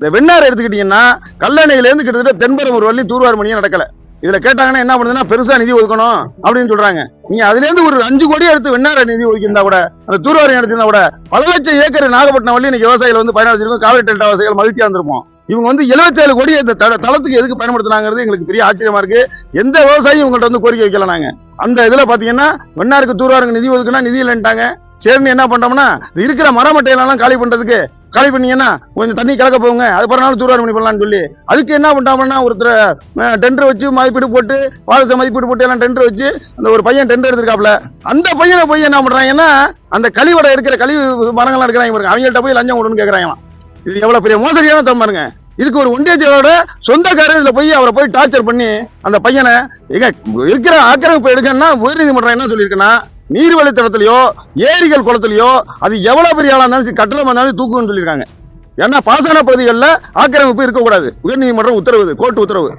இந்த வெண்ணாறு எடுத்துக்கிட்டீங்கன்னா கல்லணையிலேருந்து கிட்டத்தட்ட தென்பெரும்பூர் வரலையும் தூர்வார் மணியே நடக்கல. இதுல கேட்டாங்கன்னா என்ன பண்ணுதுன்னா பெருசா நிதி ஒதுக்கணும் அப்படின்னு சொல்றாங்க. நீங்க அதுல இருந்து ஒரு அஞ்சு கோடி எடுத்து வெண்ணாறு நிதி ஒதுக்கியிருந்தா கூட அந்த தூர்வாரம் எடுத்திருந்தா கூட பல லட்சம் ஏக்கர் நாகப்பட்டினம் வழி இன்னைக்கு விவசாயிகள் வந்து பயனடைச்சிருக்கோம் காவிரி டெல்டா விவசாயிகள் மகிழ்ச்சியா இருந்திருப்போம் இவங்க வந்து 77 கோடி இந்த தளத்துக்கு எதுக்கு பயன்படுத்தினாங்கிறது எங்களுக்கு பெரிய ஆச்சரியமா இருக்கு. எந்த விவசாயியும் உங்கள்கிட்ட வந்து கோரிக்கை வைக்கல நாங்க. அந்த இதுல பாத்தீங்கன்னா வெண்ணாருக்கு தூர்வாருக்கு நிதி ஒதுக்குனா நிதி இல்லைன்ட்டாங்க. சரின்னு என்ன பண்றோம்னா இருக்கிற மரமட்டையெல்லாம் காலி பண்றதுக்கு கலை பண்ணீங்கன்னா கொஞ்சம் தண்ணி கலக்க போங்க. அது பிறனாலும் தூர்வாரம் பண்ணி பண்ணலாம்னு சொல்லி. அதுக்கு என்ன பண்ணிட்டாங்கன்னா ஒருத்தர் டெண்டர் வச்சு மதிப்பீடு போட்டு பாலத்தை மதிப்பீடு போட்டு எல்லாம் டெண்டர் வச்சு அந்த ஒரு பையன் டெண்டர் எடுத்திருக்காப்ல அந்த பையனை போய் என்ன பண்ணுறாங்கன்னா அந்த கழிவடை இருக்கிற கழிவு மரங்கள்லாம் இருக்கிறாங்க பாருங்க. அவங்கள்ட்ட போய் லஞ்சம் கொடுன்னு கேட்குறாங்க இது எவ்வளோ பெரிய மோசடியான தம் பாருங்க. இதுக்கு ஒரு ஒன்றியத்தோட சொந்தக்காரர் இதில் போய் அவரை போய் டார்ச்சர் பண்ணி அந்த பையனை எங்க இருக்கிற ஆக்கிரமிப்பு எடுக்கணும்னா உயர்நீதிமன்றம் என்ன சொல்லியிருக்குன்னா நீர்வழித்தடத்திலயோ ஏரிகள் குளத்துலையோ அது எவ்வளவு பெரிய ஆளாக இருந்தாலும் சரி, கட்டணமா இருந்தாலும் தூக்குன்னு சொல்லியிருக்காங்க. ஏன்னா பாசன பகுதிகளில் ஆக்கிரமிப்பு இருக்கக்கூடாது. உயர்நீதிமன்றம் உத்தரவு கோர்ட்டு உத்தரவு.